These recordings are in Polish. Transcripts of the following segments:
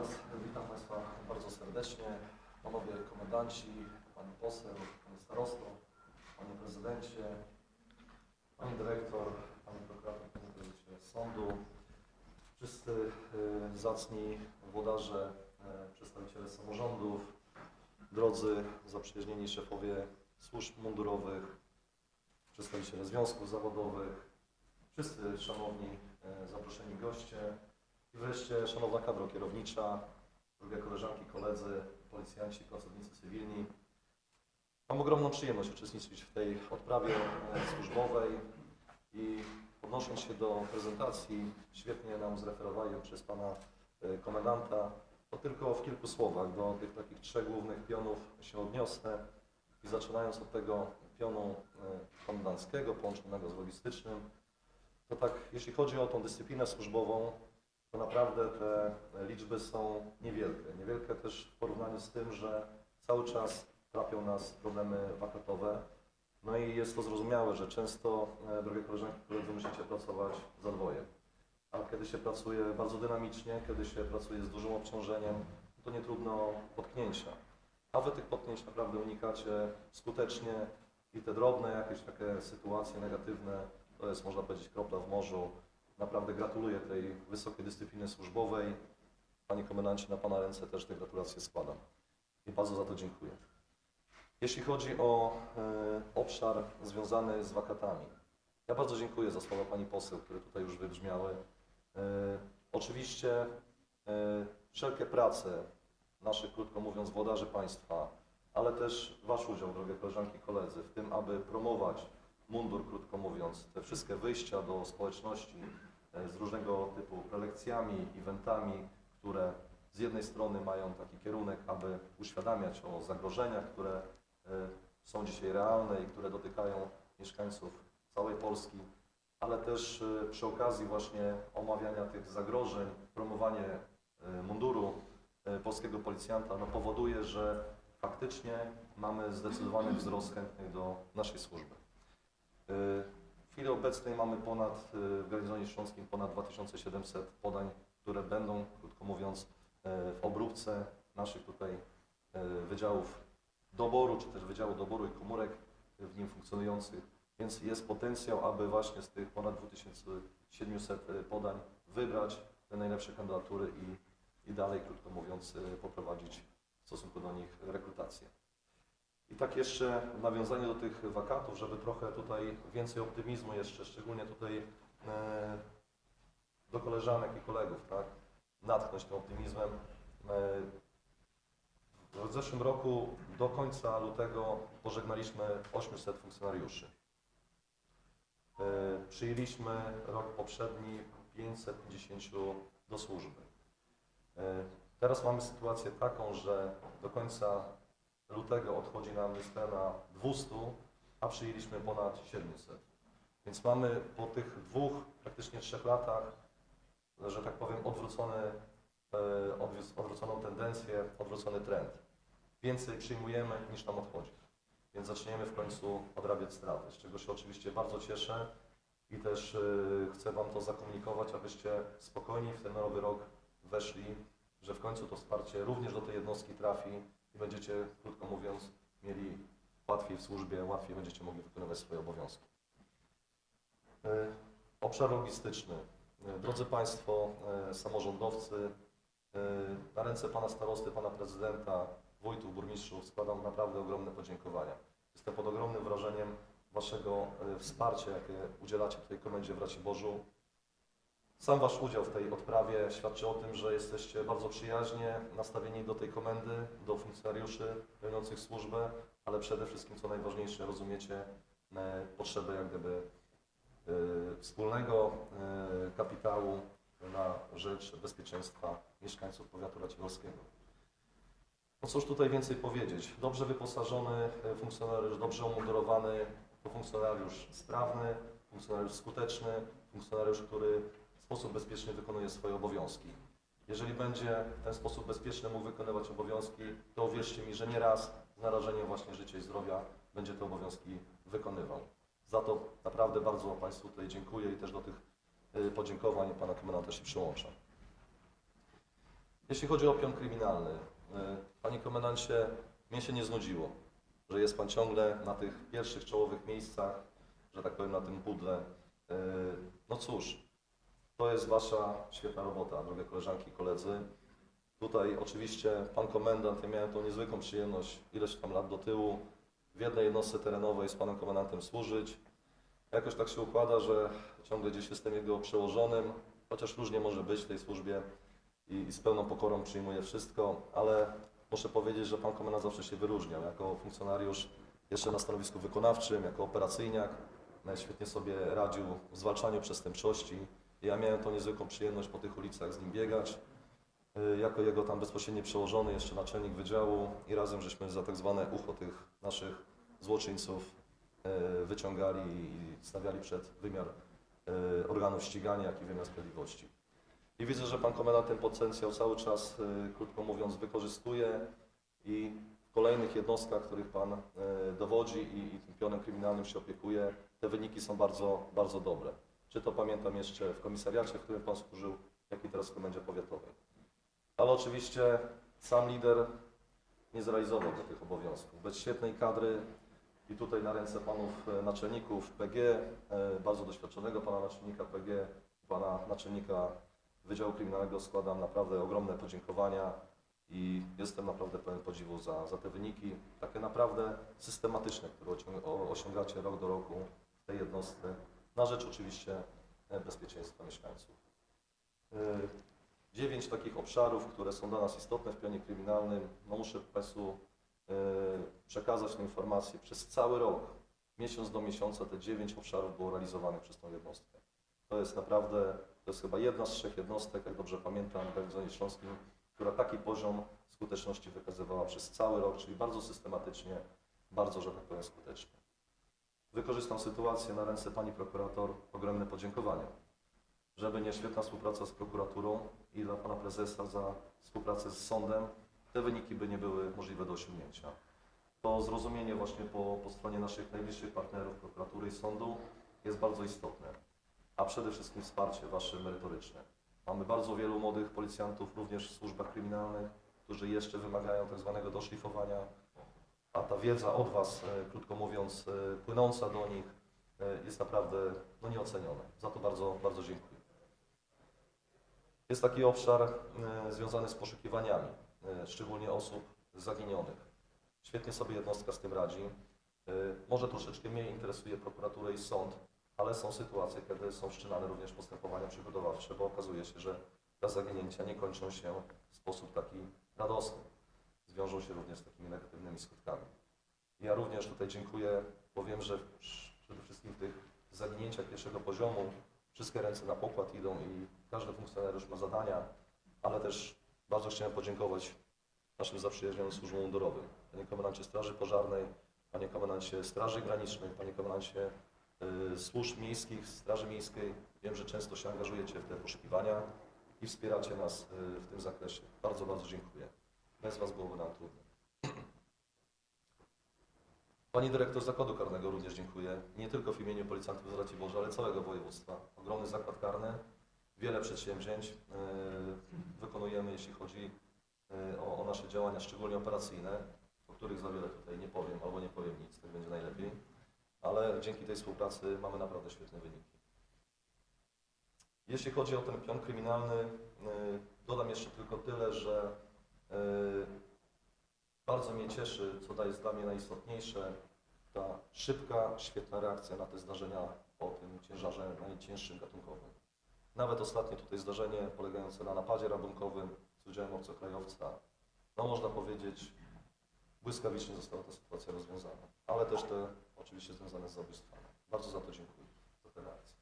raz witam Państwa bardzo serdecznie. Panowie komendanci, Pani poseł, Panie starosto, Panie prezydencie, Pani dyrektor, Pani prokurator, Panie prezesie sądu, wszyscy y, zacni włodarze, y, przedstawiciele samorządów, drodzy zaprzyjaźnieni szefowie służb mundurowych, przedstawiciele związków zawodowych, wszyscy szanowni y, zaproszeni goście, wreszcie szanowna kadro kierownicza, drogie koleżanki, koledzy, policjanci, pracownicy cywilni. Mam ogromną przyjemność uczestniczyć w tej odprawie e, służbowej i odnosząc się do prezentacji, świetnie nam zreferowali przez pana e, komendanta, to tylko w kilku słowach do tych takich trzech głównych pionów się odniosę i zaczynając od tego pionu e, komendanckiego połączonego z logistycznym, to tak jeśli chodzi o tą dyscyplinę służbową, to naprawdę te liczby są niewielkie. Niewielkie też w porównaniu z tym, że cały czas trapią nas problemy wakatowe. No i jest to zrozumiałe, że często, e, drogie koleżanki, koledzy, musicie pracować za dwoje. A kiedy się pracuje bardzo dynamicznie, kiedy się pracuje z dużym obciążeniem, to nie trudno potknięcia. A wy tych potknięć naprawdę unikacie skutecznie i te drobne jakieś takie sytuacje negatywne, to jest można powiedzieć kropla w morzu. Naprawdę gratuluję tej wysokiej dyscypliny służbowej. Panie komendancie, na Pana ręce też te gratulacje składam. I bardzo za to dziękuję. Jeśli chodzi o e, obszar związany z wakatami, ja bardzo dziękuję za słowa Pani poseł, które tutaj już wybrzmiały. E, oczywiście e, wszelkie prace naszych, krótko mówiąc, włodarzy państwa, ale też Wasz udział, drogie koleżanki i koledzy, w tym, aby promować mundur, krótko mówiąc, te wszystkie wyjścia do społeczności e, z różnego typu prelekcjami, eventami, które z jednej strony mają taki kierunek, aby uświadamiać o zagrożeniach, które e, są dzisiaj realne i które dotykają mieszkańców całej Polski, ale też e, przy okazji właśnie omawiania tych zagrożeń, promowanie munduru polskiego policjanta no, powoduje, że faktycznie mamy zdecydowany wzrost chętnych do naszej służby. W chwili obecnej mamy ponad, y, w garnizonie śląskim ponad 2700 podań, które będą, krótko mówiąc, y, w obróbce naszych tutaj y, wydziałów doboru, czy też Wydziału Doboru i Komórek w nim funkcjonujących, więc jest potencjał, aby właśnie z tych ponad 2700 podań wybrać te najlepsze kandydatury i, i dalej, krótko mówiąc, poprowadzić w stosunku do nich rekrutację. I tak jeszcze w nawiązaniu do tych wakatów, żeby trochę tutaj więcej optymizmu jeszcze, szczególnie tutaj e, do koleżanek i kolegów, tak, natchnąć tym optymizmem. E, w zeszłym roku do końca lutego pożegnaliśmy 800 funkcjonariuszy. E, przyjęliśmy rok poprzedni 550 do służby. Teraz mamy sytuację taką, że do końca lutego odchodzi nam niespełna 200, a przyjęliśmy ponad 700. Więc mamy po tych dwóch, praktycznie trzech latach, że tak powiem, odwrócony, e, odwróc- odwróconą tendencję, odwrócony trend. Więcej przyjmujemy niż nam odchodzi. Więc zaczniemy w końcu odrabiać straty, z czego się oczywiście bardzo cieszę i też e, chcę Wam to zakomunikować, abyście spokojnie w ten nowy rok weszli, że w końcu to wsparcie również do tej jednostki trafi i będziecie, krótko mówiąc, mieli łatwiej w służbie, łatwiej będziecie mogli wykonywać swoje obowiązki. E, Obszar logistyczny. E, Drodzy Państwo, e, samorządowcy, na ręce Pana Starosty, Pana Prezydenta, wójtów, burmistrzów składam naprawdę ogromne podziękowania. Jestem pod ogromnym wrażeniem Waszego wsparcia, jakie udzielacie tutaj Komendzie w Raciborzu. Sam Wasz udział w tej odprawie świadczy o tym, że jesteście bardzo przyjaźnie nastawieni do tej komendy, do funkcjonariuszy pełniących służbę, ale przede wszystkim, co najważniejsze, rozumiecie e, potrzebę jak gdyby e, wspólnego e, kapitału na rzecz bezpieczeństwa mieszkańców powiatu raciborskiego. No cóż tutaj więcej powiedzieć? Dobrze wyposażony funkcjonariusz, dobrze umundurowany, to funkcjonariusz sprawny, funkcjonariusz skuteczny, funkcjonariusz, który sposób bezpieczny wykonuje swoje obowiązki. Jeżeli będzie w ten sposób bezpieczny mógł wykonywać obowiązki, to uwierzcie mi, że nie raz z narażeniem właśnie życia i zdrowia będzie te obowiązki wykonywał. Za to naprawdę bardzo Państwu tutaj dziękuję i też do tych y, podziękowań Pana komendanta się przyłączam. Jeśli chodzi o pion kryminalny, y, panie komendancie, mnie się nie znudziło, że jest pan ciągle na tych pierwszych czołowych miejscach, że tak powiem na tym pudle. Y, No cóż, to jest wasza świetna robota, drogie koleżanki i koledzy. Tutaj oczywiście pan komendant, ja miałem tą niezwykłą przyjemność ileś tam lat do tyłu w jednej jednostce terenowej z panem komendantem służyć. Jakoś tak się układa, że ciągle gdzieś jestem jego przełożonym, chociaż różnie może być w tej służbie i, i z pełną pokorą przyjmuję wszystko, ale muszę powiedzieć, że pan komendant zawsze się wyróżniał jako funkcjonariusz jeszcze na stanowisku wykonawczym, jako operacyjniak. No, Świetnie sobie radził w zwalczaniu przestępczości. Ja miałem tą niezwykłą przyjemność po tych ulicach z nim biegać. Y, Jako jego tam bezpośredni przełożony, jeszcze naczelnik wydziału i razem żeśmy za tak zwane ucho tych naszych złoczyńców y, wyciągali i stawiali przed wymiar y, organów ścigania, jak i wymiar sprawiedliwości. I widzę, że pan komendant ten potencjał cały czas, krótko mówiąc, wykorzystuje i w kolejnych jednostkach, których pan dowodzi i, i tym pionem kryminalnym się opiekuje, te wyniki są bardzo, bardzo dobre. Czy to pamiętam jeszcze w komisariacie, w którym pan służył, jak i teraz w komendzie powiatowej. Ale oczywiście sam lider nie zrealizował tych obowiązków. Bez świetnej kadry i tutaj na ręce panów e, naczelników PG, e, bardzo doświadczonego pana naczelnika PG, pana naczelnika Wydziału Kryminalnego składam naprawdę ogromne podziękowania i jestem naprawdę pełen podziwu za, za te wyniki, takie naprawdę systematyczne, które osiągacie rok do roku w tej jednostce, na rzecz oczywiście e, bezpieczeństwa mieszkańców. E, Dziewięć takich obszarów, które są dla nas istotne w pionie kryminalnym. No muszę Państwu e, przekazać tę informację. Przez cały rok, miesiąc do miesiąca, te dziewięć obszarów było realizowanych przez tą jednostkę. To jest naprawdę, to jest chyba jedna z trzech jednostek, jak dobrze pamiętam, w Regionie Śląskim, która taki poziom skuteczności wykazywała przez cały rok, czyli bardzo systematycznie, bardzo, że tak powiem, skutecznie. Wykorzystam sytuację na ręce Pani Prokurator, ogromne podziękowania żeby nie świetna współpraca z prokuraturą i dla pana prezesa za współpracę z sądem, te wyniki by nie były możliwe do osiągnięcia. To zrozumienie właśnie po, po stronie naszych najbliższych partnerów, prokuratury i sądu jest bardzo istotne, a przede wszystkim wsparcie wasze merytoryczne. Mamy bardzo wielu młodych policjantów, również w służbach kryminalnych, którzy jeszcze wymagają tak zwanego doszlifowania, a ta wiedza od was, e, krótko mówiąc, e, płynąca do nich, e, jest naprawdę no, nieocenione. Za to bardzo, bardzo dziękuję. Jest taki obszar związany z poszukiwaniami, szczególnie osób zaginionych. Świetnie sobie jednostka z tym radzi. Może troszeczkę mniej interesuje prokuraturę i sąd, ale są sytuacje, kiedy są wszczynane również postępowania przygotowawcze, bo okazuje się, że te zaginięcia nie kończą się w sposób taki radosny. Zwiążą się również z takimi negatywnymi skutkami. Ja również tutaj dziękuję, bo wiem, że przede wszystkim w tych zaginięciach pierwszego poziomu wszystkie ręce na pokład idą i każdy funkcjonariusz ma zadania, ale też bardzo chciałem podziękować naszym zaprzyjaźnionym służbom mundurowym. Panie Komendancie Straży Pożarnej, Panie Komendancie Straży Granicznej, Panie Komendancie y, Służb Miejskich, Straży Miejskiej. Wiem, że często się angażujecie w te poszukiwania i wspieracie nas y, w tym zakresie. Bardzo, bardzo dziękuję. Bez Was byłoby nam trudno. Pani dyrektor Zakładu Karnego również dziękuję. Nie tylko w imieniu policjantów z Raciborza, ale całego województwa. Ogromny zakład karny, wiele przedsięwzięć yy, wykonujemy, jeśli chodzi yy, o, o nasze działania, szczególnie operacyjne, o których za wiele tutaj nie powiem albo nie powiem nic, tak będzie najlepiej. Ale dzięki tej współpracy mamy naprawdę świetne wyniki. Jeśli chodzi o ten pion kryminalny, yy, dodam jeszcze tylko tyle, że bardzo mnie cieszy, co jest dla mnie najistotniejsze, ta szybka, świetna reakcja na te zdarzenia o tym ciężarze najcięższym gatunkowym. Nawet ostatnie tutaj zdarzenie polegające na napadzie rabunkowym z udziałem obcokrajowca, no można powiedzieć, błyskawicznie została ta sytuacja rozwiązana. Ale też te oczywiście związane z zabójstwami. Bardzo za to dziękuję, za te reakcje.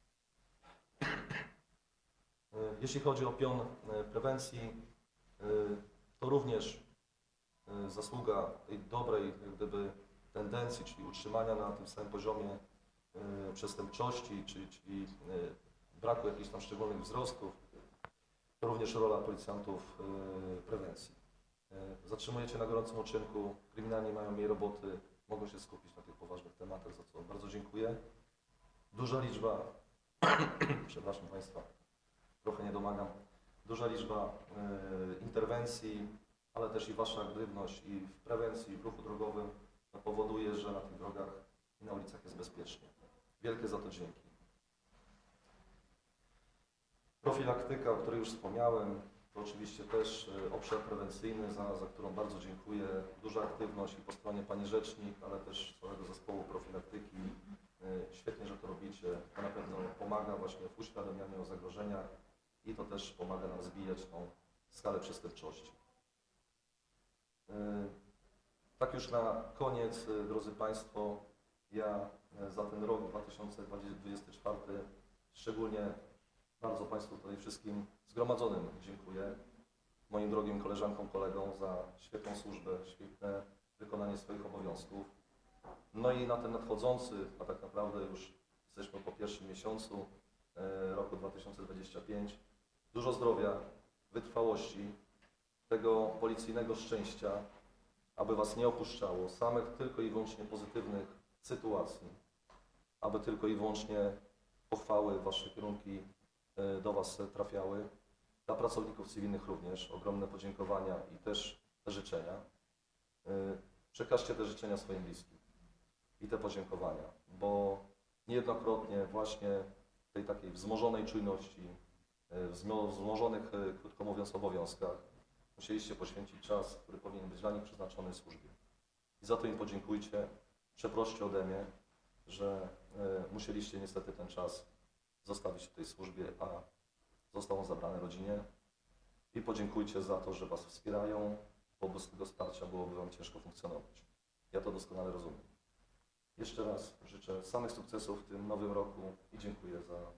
Y, Jeśli chodzi o pion y, prewencji, to również y, zasługa tej dobrej jak gdyby tendencji, czyli utrzymania na tym samym poziomie y, przestępczości, czyli, czyli y, braku jakichś tam szczególnych wzrostów, to również rola policjantów prewencji. Zatrzymujecie na gorącym uczynku, kryminalni mają mniej roboty, mogą się skupić na tych poważnych tematach, za co bardzo dziękuję. Duża liczba, przepraszam Państwa, trochę nie domagam, duża liczba e, interwencji, ale też i Wasza aktywność i w prewencji, i w ruchu drogowym no, powoduje, że na tych drogach i na ulicach jest bezpiecznie. Wielkie za to dzięki. Profilaktyka, o której już wspomniałem, to oczywiście też e, obszar prewencyjny, za, za którą bardzo dziękuję. Duża aktywność i po stronie Pani Rzecznik, ale też całego zespołu profilaktyki. E, Świetnie, że to robicie. To na pewno pomaga właśnie w uświadamianiu o zagrożeniach i to też pomaga nam zbijać tą skalę przestępczości. E, Tak już na koniec, e, drodzy Państwo, ja e, za ten rok 2024 szczególnie bardzo Państwu tutaj wszystkim zgromadzonym dziękuję. Moim drogim koleżankom, kolegom za świetną służbę, świetne wykonanie swoich obowiązków. No i na ten nadchodzący, a tak naprawdę już jesteśmy po pierwszym miesiącu roku 2025, dużo zdrowia, wytrwałości, tego policyjnego szczęścia, aby Was nie opuszczało, samych tylko i wyłącznie pozytywnych sytuacji, aby tylko i wyłącznie pochwały, Wasze kierunki e, do Was trafiały. Dla pracowników cywilnych również ogromne podziękowania i też te życzenia. E, Przekażcie te życzenia swoim bliskim i te podziękowania, bo niejednokrotnie właśnie tej takiej wzmożonej czujności, e, wzmo- wzmożonych, e, krótko mówiąc, obowiązkach, musieliście poświęcić czas, który powinien być dla nich przeznaczony służbie. I za to im podziękujcie, przeproście ode mnie, że e, musieliście niestety ten czas zostawić w tej służbie, a został on zabrany rodzinie. I podziękujcie za to, że Was wspierają, bo bez tego wsparcia byłoby Wam ciężko funkcjonować. Ja to doskonale rozumiem. Jeszcze raz życzę samych sukcesów w tym nowym roku i dziękuję za